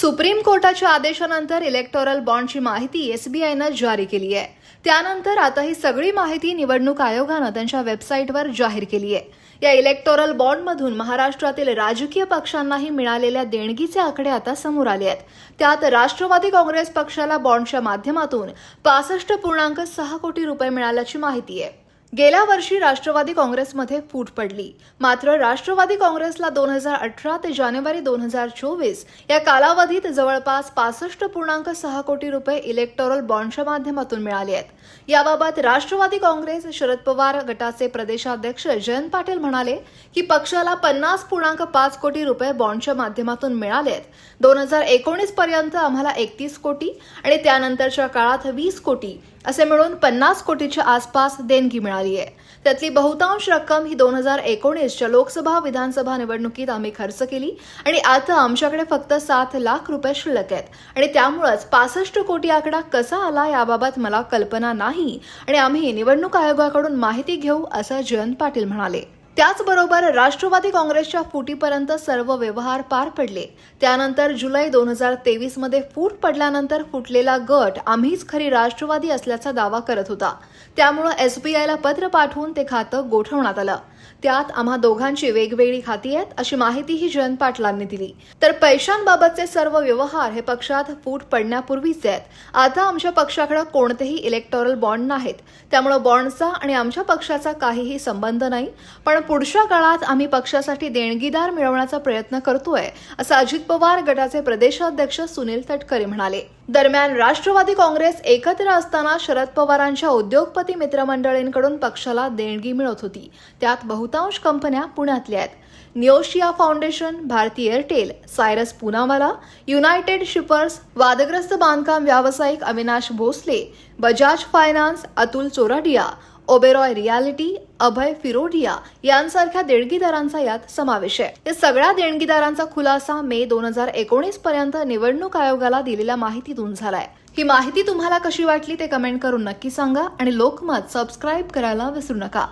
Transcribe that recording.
Supreme कोर्टाच्या आदेशानंतर electoral बॉन्डची माहिती एसबीआयनं जारी केली आहे. त्यानंतर आता ही सगळी माहिती निवडणूक आयोगानं त्यांच्या वेबसाईटवर जाहीर केली आहे. या इलेक्टोरल बॉन्डमधून महाराष्ट्रातील राजकीय पक्षांनाही मिळालेल्या देणगीचे आकडे आता समोर आले आहेत. त्यात राष्ट्रवादी काँग्रेस पक्षाला बॉन्डच्या माध्यमातून पासष्ट पूर्णांक सहा कोटी रुपये मिळाल्याची माहिती आहे. गेल्या वर्षी राष्ट्रवादी काँग्रेसमध्ये फूट पडली. मात्र राष्ट्रवादी काँग्रेसला दोन हजार अठरा ते जानेवारी दोन हजार चोवीस या कालावधीत जवळपास पासष्ट पूर्णांक सहा कोटी रुपये इलेक्टोरल बॉन्डच्या माध्यमातून मिळाले आहेत. याबाबत राष्ट्रवादी काँग्रेस शरद पवार गटाचे प्रदेशाध्यक्ष जयंत पाटील म्हणाले की पक्षाला पन्नास पूर्णांक पाच कोटी रुपये बॉन्डच्या माध्यमातून मिळाले आहेत. दोन हजार एकोणीस पर्यंत आम्हाला एकतीस कोटी आणि त्यानंतरच्या काळात वीस कोटी असे मिळून पन्नास कोटीच्या आसपास देणगी मिळाली. आहे. त्यातली बहुतांश रक्कम ही दोन हजार एकोणीसच्या लोकसभा विधानसभा निवडणुकीत आम्ही खर्च केली आणि आता आमच्याकडे फक्त सात लाख रुपये शिल्लक आहेत. आणि त्यामुळंच पासष्ट कोटी आकडा कसा आला याबाबत मला कल्पना नाही आणि आम्ही निवडणूक आयोगाकडून माहिती घेऊ असं जयंत पाटील म्हणाले. त्याचबरोबर राष्ट्रवादी काँग्रेसच्या फुटीपर्यंत सर्व व्यवहार पार पडले. त्यानंतर जुलै दोन हजार तेवीसमध्ये फूट पडल्यानंतर फुटलेला गट आम्हीच खरी राष्ट्रवादी असल्याचा दावा करत होता. त्यामुळं एसबीआयला पत्र पाठवून ते खातं गोठवण्यात आलं. त्यात आम्हा दोघांची वेगवेगळी खाती आहेत अशी माहितीही जयंत पाटलांनी दिली. तर पैशांबाबतचे सर्व व्यवहार हे पक्षात फूट पडण्यापूर्वीचे आहेत. आता आमच्या पक्षाकडे कोणतेही इलेक्टोरल बॉन्ड नाहीत. त्यामुळे बॉन्डचा आणि आमच्या पक्षाचा काहीही संबंध नाही. पण पुढच्या काळात आम्ही पक्षासाठी देणगीदार मिळवण्याचा प्रयत्न करतोय असं अजित पवार गटाचे प्रदेशाध्यक्ष सुनील तटकरे म्हणाले. दरम्यान राष्ट्रवादी काँग्रेस एकत्र असताना शरद पवारांच्या उद्योगपती मित्रमंडळींकडून पक्षाला देणगी मिळत होती. त्यात बहुतांश कंपन्या पुण्यातल्या आहेत. निओशिया foundation Bharti Airtel Cyrus Poonawalla united shippers वादग्रस्त बांधकाम व्यावसायिक अविनाश भोसले बजाज फायनान्स अतुल चोराडिया ओबेरॉय रियालिटी अभय फिरोडिया यांसारख्या देणगीदारांचा यात समावेश आहे. या सगळ्या देणगीदारांचा खुलासा मे दोन हजार एकोणीस पर्यंत निवडणूक आयोगाला दिलेल्या माहितीतून झालाय. ही माहिती तुम्हाला कशी वाटली ते कमेंट करून नक्की सांगा आणि लोकमत सबस्क्राईब करायला विसरू नका.